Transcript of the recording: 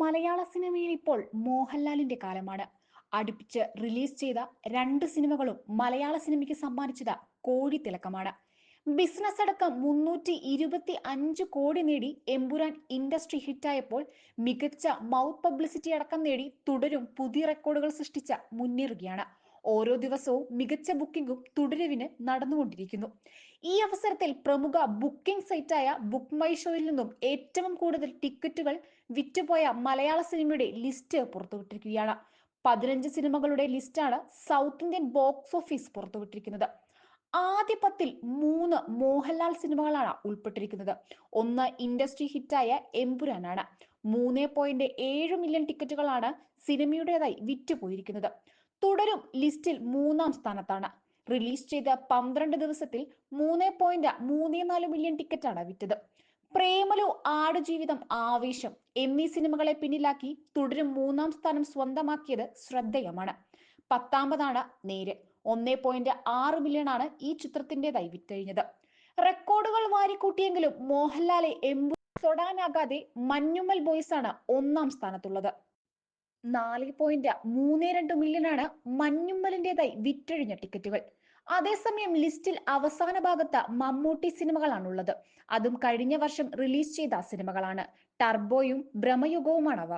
മലയാള സിനിമയിൽ ഇപ്പോൾ മോഹൻലാലിന്റെ കാലമാണ്. അടുപ്പിച്ച് റിലീസ് ചെയ്ത രണ്ട് സിനിമകളും മലയാള സിനിമയ്ക്ക് സമ്മാനിച്ചത് കോടി തിലക്കമാണ്. ബിസിനസ് അടക്കം മുന്നൂറ്റി ഇരുപത്തി അഞ്ച് കോടി നേടി എമ്പുരാൻ ഇൻഡസ്ട്രി ഹിറ്റായപ്പോൾ മികച്ച മൗത്ത് പബ്ലിസിറ്റി അടക്കം നേടി തുടരും പുതിയ റെക്കോർഡുകൾ സൃഷ്ടിച്ച മുന്നേറുകയാണ്. ഓരോ ദിവസവും മികച്ച ബുക്കിംഗും തുടരവിന് നടന്നുകൊണ്ടിരിക്കുന്നു. ഈ അവസരത്തിൽ പ്രമുഖ ബുക്കിംഗ് സൈറ്റായ ബുക്ക് മൈ ഷോയിൽ നിന്നും ഏറ്റവും കൂടുതൽ ടിക്കറ്റുകൾ വിറ്റുപോയ മലയാള സിനിമയുടെ ലിസ്റ്റ് പുറത്തുവിട്ടിരിക്കുകയാണ്. പതിനഞ്ച് സിനിമകളുടെ ലിസ്റ്റാണ് സൗത്ത് ഇന്ത്യൻ ബോക്സ് ഓഫീസ് പുറത്തുവിട്ടിരിക്കുന്നത്. ആദ്യ പത്തിൽ മൂന്ന് മോഹൻലാൽ സിനിമകളാണ് ഉൾപ്പെട്ടിരിക്കുന്നത്. ഒന്ന് ഇൻഡസ്ട്രി ഹിറ്റായ എംപുരാനാണ്. മൂന്ന് പോയിന്റ് ഏഴ് മില്യൺ ടിക്കറ്റുകളാണ് സിനിമയുടേതായി വിറ്റുപോയിരിക്കുന്നത്. തുടരും ലിസ്റ്റിൽ മൂന്നാം സ്ഥാനത്താണ്. റിലീസ് ചെയ്ത പന്ത്രണ്ട് ദിവസത്തിൽ മൂന്ന് പോയിന്റ് മൂന്ന് നാല് മില്യൺ ടിക്കറ്റാണ് വിറ്റത്. പ്രേമലു ആടുജീവിതം ആവേശം എന്നീ സിനിമകളെ പിന്നിലാക്കി തുടരും മൂന്നാം സ്ഥാനം സ്വന്തമാക്കിയത് ശ്രദ്ധേയമാണ്. പത്താമതാണ് നേര്. ഒന്നേ പോയിന്റ് ആറ് മില്യൺ ആണ് ഈ ചിത്രത്തിന്റെതായി വിറ്റഴിഞ്ഞത്. റെക്കോർഡുകൾ വാരിക്കൂട്ടിയെങ്കിലും മോഹൻലാലെ എമ്പു തൊടാനാകാതെ മഞ്ഞുമ്മൽ ബോയ്സ് ആണ് ഒന്നാം സ്ഥാനത്തുള്ളത്. നാല് പോയിന്റ് മൂന്ന് രണ്ട് മില്യണാണ് മഞ്ഞുമ്മലിന്റെതായി വിറ്റഴിഞ്ഞ ടിക്കറ്റുകൾ. അതേസമയം ലിസ്റ്റിൽ അവസാന ഭാഗത്ത് മമ്മൂട്ടി സിനിമകളാണുള്ളത്. അതും കഴിഞ്ഞ വർഷം റിലീസ് ചെയ്ത സിനിമകളാണ്. ടർബോയും ഭ്രമയുഗവുമാണവ